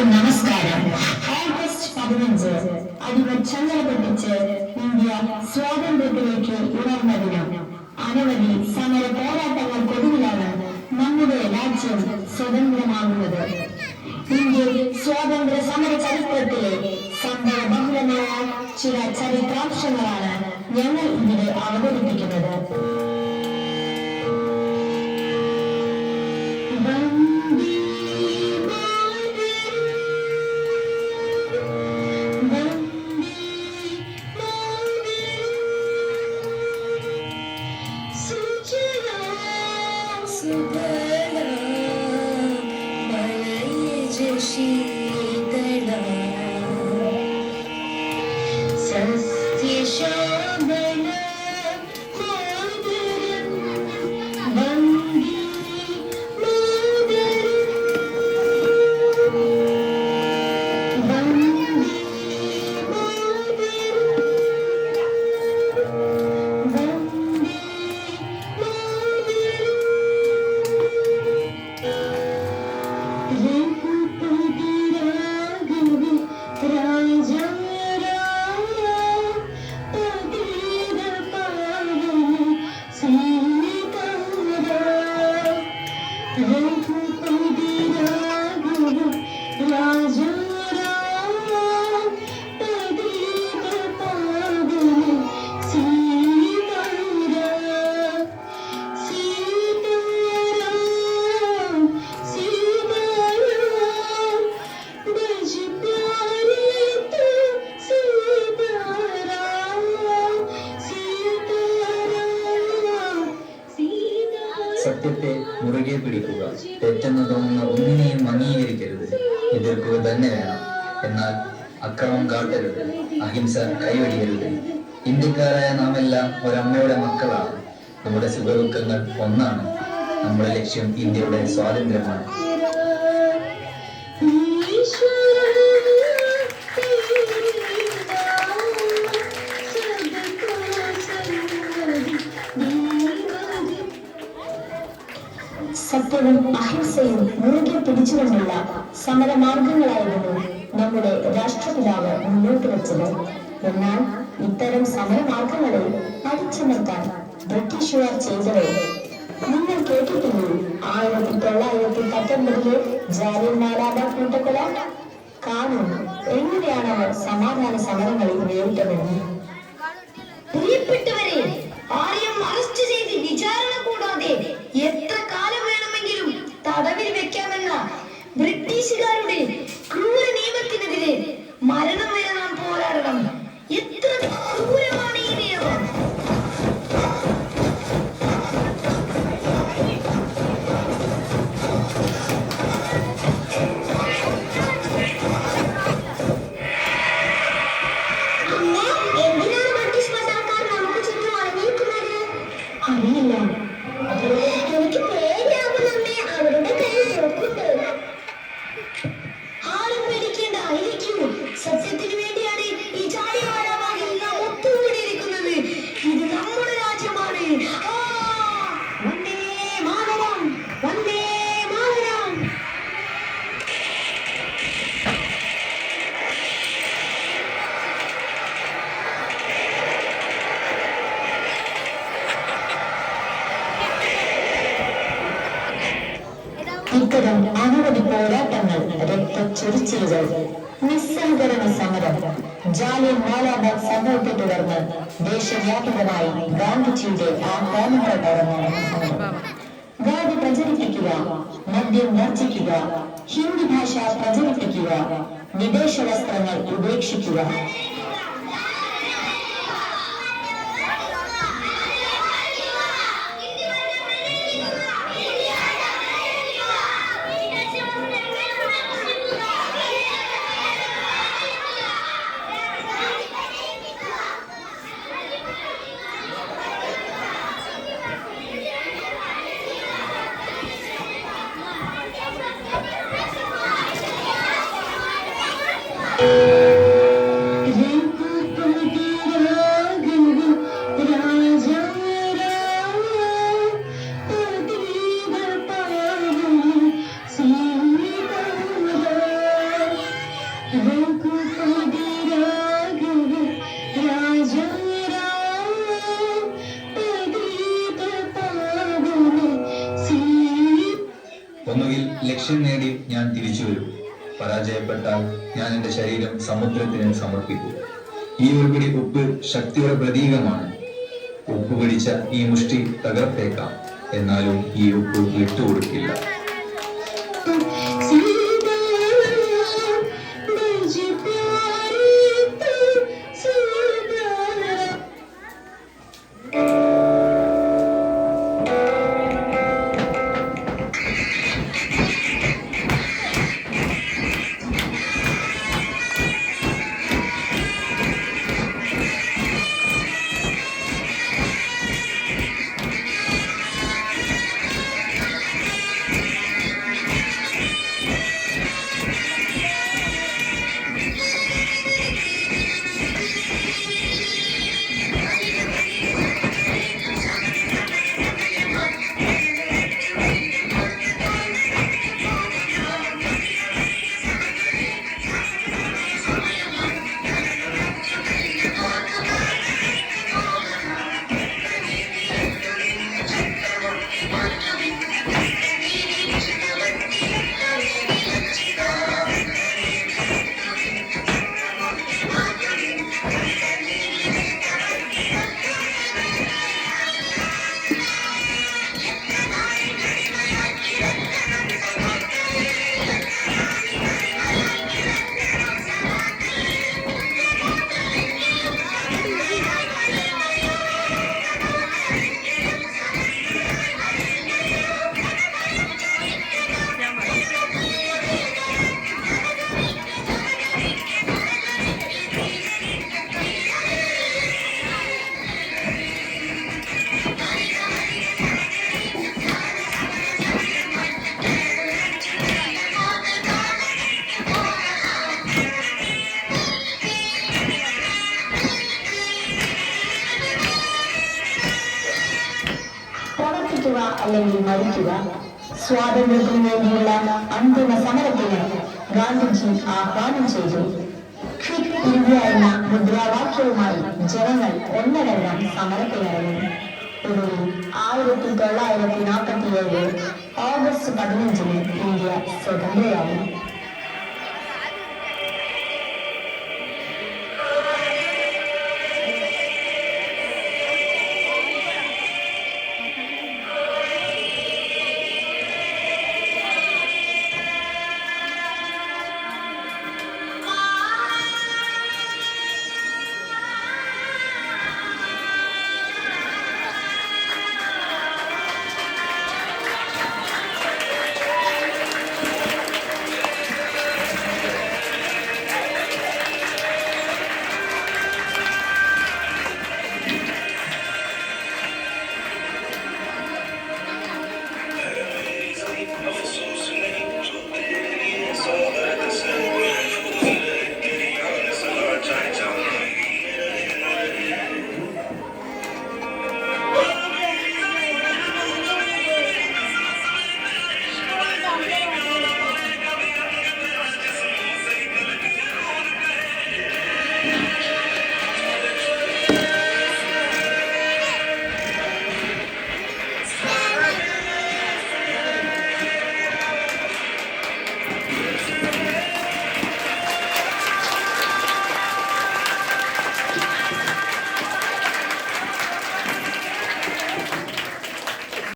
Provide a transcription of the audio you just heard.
എല്ലാവർക്കും നമസ്കാരം. ഓഗസ്റ്റ് പതിനഞ്ച് അടിവർ ചങ്ങല പൊട്ടിച്ച് ഇന്ത്യ സ്വാതന്ത്ര്യത്തിലേക്ക് ഉണർന്ന ദിനം അനവധി സമര പോരാട്ടങ്ങൾക്കൊടുവിലാണ് നമ്മുടെ രാജ്യം സ്വതന്ത്രമാകുന്നത്. ഇന്ത്യയിൽ സ്വാതന്ത്ര്യ സമര ചരിത്രത്തിലെ സംഭവ ബഹുലമായ ചില ചരിത്രാംശങ്ങളാണ് ഞങ്ങൾ ഇവിടെ അവതരിപ്പിക്കുന്നത്. ശീതളാം സസ്യശോഭന ഒന്നിനെയും അംഗീകരിക്കരുത്. എതിർക്കുക തന്നെ വേണം. എന്നാൽ അക്രമം കാട്ടരുത്. അഹിംസ കൈവടിയരുത്. ഇന്ത്യക്കാരായ നാം എല്ലാം ഒരമ്മയുടെ മക്കളാണ്. നമ്മുടെ സുഖദുഃഖങ്ങൾ ഒന്നാണ്. നമ്മുടെ ലക്ഷ്യം ഇന്ത്യയുടെ സ്വാതന്ത്ര്യമാണ്. സമര സമരമാർഗങ്ങളായിരുന്നു നമ്മുടെ രാഷ്ട്രപിതാവ് മുന്നോട്ട് വെച്ചത് എന്നാൽ ഇത്തരം സമരമാർഗങ്ങളെ അടിച്ചമർത്താൻ ബ്രിട്ടീഷുകാർ ചെയ്തത് നിങ്ങൾ കേട്ടിട്ടില്ലേ ആയിരത്തി തൊള്ളായിരത്തി പത്തൊൻപതിലെ ജാലിയൻവാലാബാഗ് കൂട്ടക്കൊല? കാണും എങ്ങനെയാണ് അവർ സമാധാന സമരങ്ങളിൽ നേരിട്ടതെന്ന്. പ്രിയപ്പെട്ടവരെ ആരെയും രക്തച്ചൊരിച്ചിലുകൾ നിസ്സഹകരണ സമരം ജാലിയൻ വാലാബാഗ് സംഭവത്തെ തുടർന്ന് ദേശവ്യാപകമായി ഗാന്ധിജിയുടെ ആഹ്വാനം പ്രകാരമാണ് സമരം ഗാന്ധി പ്രചരിപ്പിക്കുക മദ്യം വർജിക്കുക ഹിന്ദി ഭാഷ പ്രചരിപ്പിക്കുക വിദേശ വസ്ത്രങ്ങൾ ഉപേക്ഷിക്കുക ലക്ഷ്യം നേടി ഞാൻ തിരിച്ചു വരും. പരാജയപ്പെട്ടാൽ ഞാൻ എന്റെ ശരീരം സമുദ്രത്തിന് സമർപ്പിക്കും. ഈ ഒരു പിടി ഉപ്പ് ശക്തിയുടെ പ്രതീകമാണ്. ഉപ്പ് പിടിച്ച ഈ മുഷ്ടി തകർത്തേക്കാം. എന്നാലും ഈ ഉപ്പ് വിട്ടുകൊടുക്കില്ല. സ്വാതന്ത്ര്യത്തിനു വേണ്ടിയുള്ള അന്തിമ സമരത്തിന് ഗാന്ധിജി ആഹ്വാനം ചെയ്തു. ക്വിറ്റ് ഇന്ത്യ എന്ന മുദ്രാവാക്യവുമായി ജനങ്ങൾ ഒന്നടങ്കം സമരത്തിനിറങ്ങി. ഒടുവിൽ ആയിരത്തി തൊള്ളായിരത്തി നാൽപ്പത്തിയേഴ് ഓഗസ്റ്റ് പതിനഞ്ചിന് ഇന്ത്യ സ്വതന്ത്രയായി.